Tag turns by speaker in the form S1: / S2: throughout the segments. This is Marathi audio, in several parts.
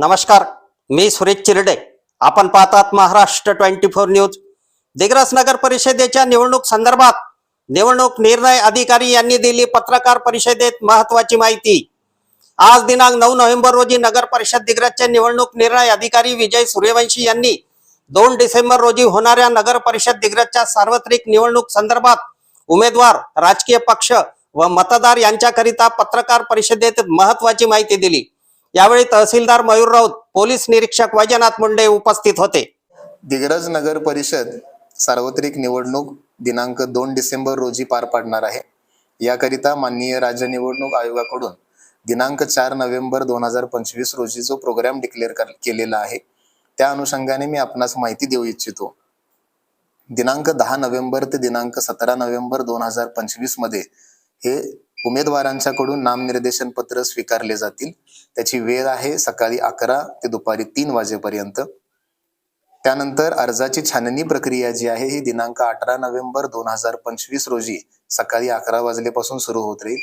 S1: नमस्कार मी सुरेश चिरडे. आपण पाहतात Maharashtra twenty four news. Digras नगर परिषदेच्या निवडणूक संदर्भात निवडणूक निर्णय अधिकारी यांनी दिली पत्रकार परिषदेत महत्वाची माहिती. आज दिनांक नऊ नोव्हेंबर रोजी नगर परिषद दिग्रसचे निवडणूक निर्णय अधिकारी विजय सूर्यवंशी यांनी दोन डिसेंबर रोजी होणाऱ्या नगर परिषद दिग्रसच्या सार्वत्रिक निवडणूक संदर्भात उमेदवार राजकीय पक्ष व मतदार यांच्याकरिता पत्रकार परिषदेत महत्वाची माहिती दिली. यावेळी तहसीलदार मयूर राऊत पोलीस निरीक्षक वैजनाथ मुंडे उपस्थित होते.
S2: दिग्रज नगर परिषद सार्वत्रिक निवडणूक दिनांक दोन डिसेंबर रोजी पार पाडणार आहे. याकरिता माननीय राज्य निवडणूक आयोगाकडून दिनांक चार नोव्हेंबर दोन हजार पंचवीस रोजी जो प्रोग्राम डिक्लेअर केलेला आहे त्या अनुषंगाने मी आपणास माहिती देऊ इच्छितो. दिनांक दहा नोव्हेंबर ते दिनांक सतरा नोव्हेंबर दोन हजार पंचवीसमध्ये हे उमेदवारांच्याकडून नामनिर्देशन पत्र स्वीकारले जातील. त्याची वेळ आहे सकाळी अकरा ते दुपारी तीन वाजेपर्यंत. त्यानंतर अर्जाची छाननी प्रक्रिया जी आहे ही दिनांक अठरा नोव्हेंबर दोन हजार पंचवीस रोजी सकाळी अकरा वाजलेपासून सुरू होत राहील.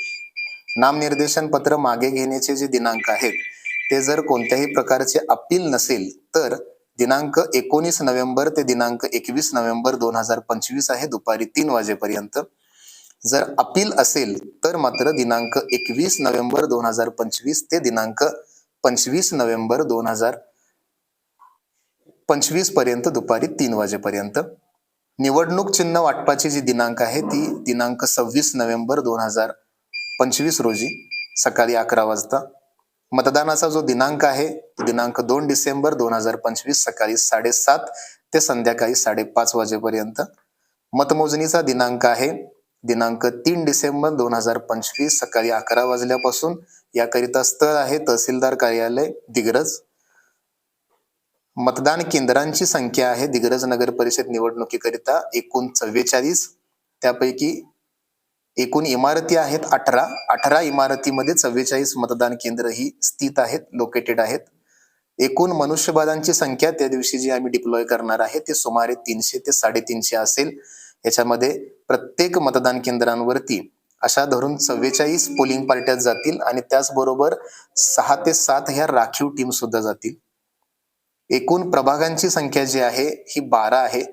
S2: नामनिर्देशन पत्र मागे घेण्याचे जे दिनांक आहेत ते जर कोणत्याही प्रकारचे अपील नसेल तर दिनांक एकोणीस नोव्हेंबर ते दिनांक एकवीस नोव्हेंबर दोन हजार पंचवीस आहे दुपारी तीन वाजेपर्यंत. जर अपील असेल तर मात्र दिनांक एकवीस नोव्हेंबर दोन हजार पंचवीस ते दिनांक पंचवीस नोव्हेंबर दोन हजार पंचवीसपर्यंत दुपारी तीन वाजेपर्यंत. निवडणूक चिन्ह वाटपाची जी दिनांक आहे ती दिनांक सव्वीस नोव्हेंबर दोन हजार पंचवीस रोजी सकाळी अकरा वाजता. मतदानाचा जो दिनांक आहे तो दिनांक दोन डिसेंबर दोन हजार पंचवीस सकाळी साडेसात ते संध्याकाळी साडेपाच वाजेपर्यंत. मतमोजणीचा दिनांक आहे दिनांक तीन डिसेंबर दोन हजार पंचवीस सकाळी अकरा वाजल्यापासून याकरिता स्थळ आहे तहसीलदार कार्यालय दिग्रज. मतदान केंद्रांची संख्या आहे दिग्रज नगर परिषद निवडणुकीकरिता एकूण चव्वेचाळीस. त्यापैकी एकूण इमारती आहेत अठरा. अठरा इमारतीमध्ये चव्वेचाळीस मतदान केंद्र ही स्थित आहेत लोकेटेड आहेत. एकूण मनुष्यबळांची संख्या त्या दिवशी जी आम्ही डिप्लॉय करणार आहे ते सुमारे तीनशे ते साडेतीनशे असेल. याच्यामध्ये प्रत्येक मतदान केंद्रांवरती अशा धरून चव्वेचाळीस पोलिंग पार्ट्या जातील आणि त्याचबरोबर सहा ते सात ह्या राखीव टीम सुद्धा जातील. एकूण प्रभागांची संख्या जी आहे ही बारा आहे.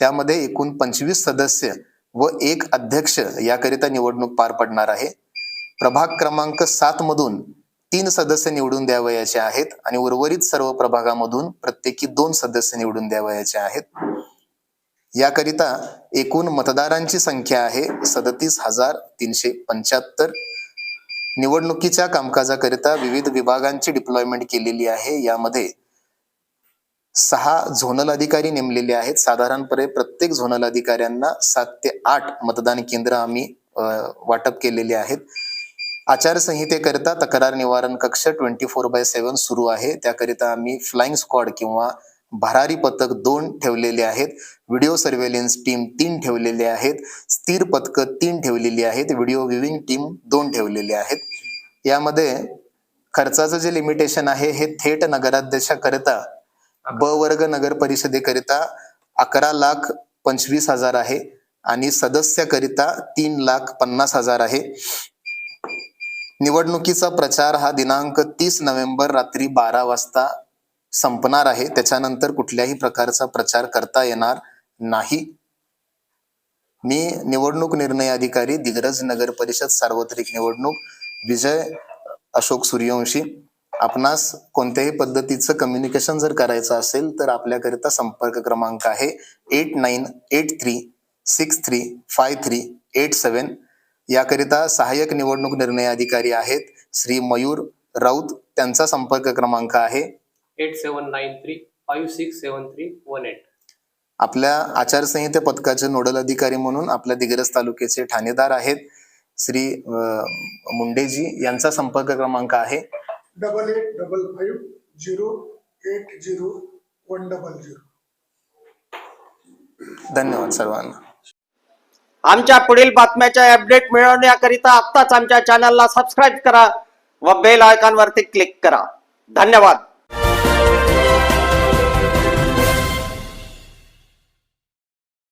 S2: त्यामध्ये एकूण पंचवीस सदस्य व एक अध्यक्ष याकरिता निवडणूक पार पडणार आहे. प्रभाग क्रमांक सात मधून तीन सदस्य निवडून द्यावयाचे आहेत आणि उर्वरित सर्व प्रभागामधून प्रत्येकी दोन सदस्य निवडून द्यावयाचे आहेत. याकरिता एकूण मतदारांची संख्या आहे सदतीस हजार तीनशे पंच्याहत्तर. निवडणुकीच्या कामकाजाकरिता विविध विभागांची डिप्लॉयमेंट केलेली आहे. यामध्ये सहा झोनल अधिकारी नेमलेले आहेत. साधारणपणे प्रत्येक झोनल अधिकाऱ्यांना सात ते आठ मतदान केंद्र आम्ही वाटप केलेले आहेत. आचारसंहितेकरिता तक्रार निवारण कक्ष ट्वेंटी फोर बाय सेव्हन सुरू आहे. त्याकरिता आम्ही फ्लाइंग स्क्वॉड किंवा भरारी पथक दोन ठेवलेले आहेत. व्हिडिओ सर्व्हेलन्स टीम तीन ठेवलेले आहेत. स्थिर पथकं तीन ठेवलेली आहेत. व्हिडिओ व्ह्युइंग टीम दोन ठेवलेले आहेत. यामध्ये खर्चाचं जे लिमिटेशन आहे हे थेट नगराध्यक्षाकरिता ब वर्ग नगर परिषदेकरिता अकरा लाख पंचवीस हजार आहे आणि सदस्याकरिता तीन लाख पन्नास हजार आहे. निवडणुकीचा प्रचार हा दिनांक तीस नोव्हेंबर रात्री बारा वाजता संपणार आहे. त्याच्यानंतर कुठल्याही प्रकारचा प्रचार करता येणार नाही. मी निवडणूक निर्णय अधिकारी दिग्रज नगर परिषद सार्वत्रिक निवडणूक विजय अशोक सूर्यवंशी. आपणास कोणत्याही पद्धतीचं कम्युनिकेशन जर करायचं असेल तर आपल्याकरिता संपर्क क्रमांक आहे eight nine eight three six three five three eight seven. याकरिता सहाय्यक निवडणूक निर्णय अधिकारी आहेत श्री मयूर राऊत. त्यांचा संपर्क क्रमांक आहे.
S3: Eight seven nine three five six seven three one eight.
S2: आपल्या आचारसंहिते पथकाचे नोडल अधिकारी म्हणून आपल्या दिग्रस तालुक्याचे ठाणेदार आहेत श्री मुंडेजी. यांचा संपर्क क्रमांक आहे.
S4: Double eight double five zero eight zero one double zero.
S2: धन्यवाद सर्वांना.
S1: आमच्या पुढील बातम्याच्या अपडेट मिळवण्याकरिता आत्ताच आमच्या चॅनलला सबस्क्राईब करा व बेल आयकॉनवरती क्लिक करा. धन्यवाद.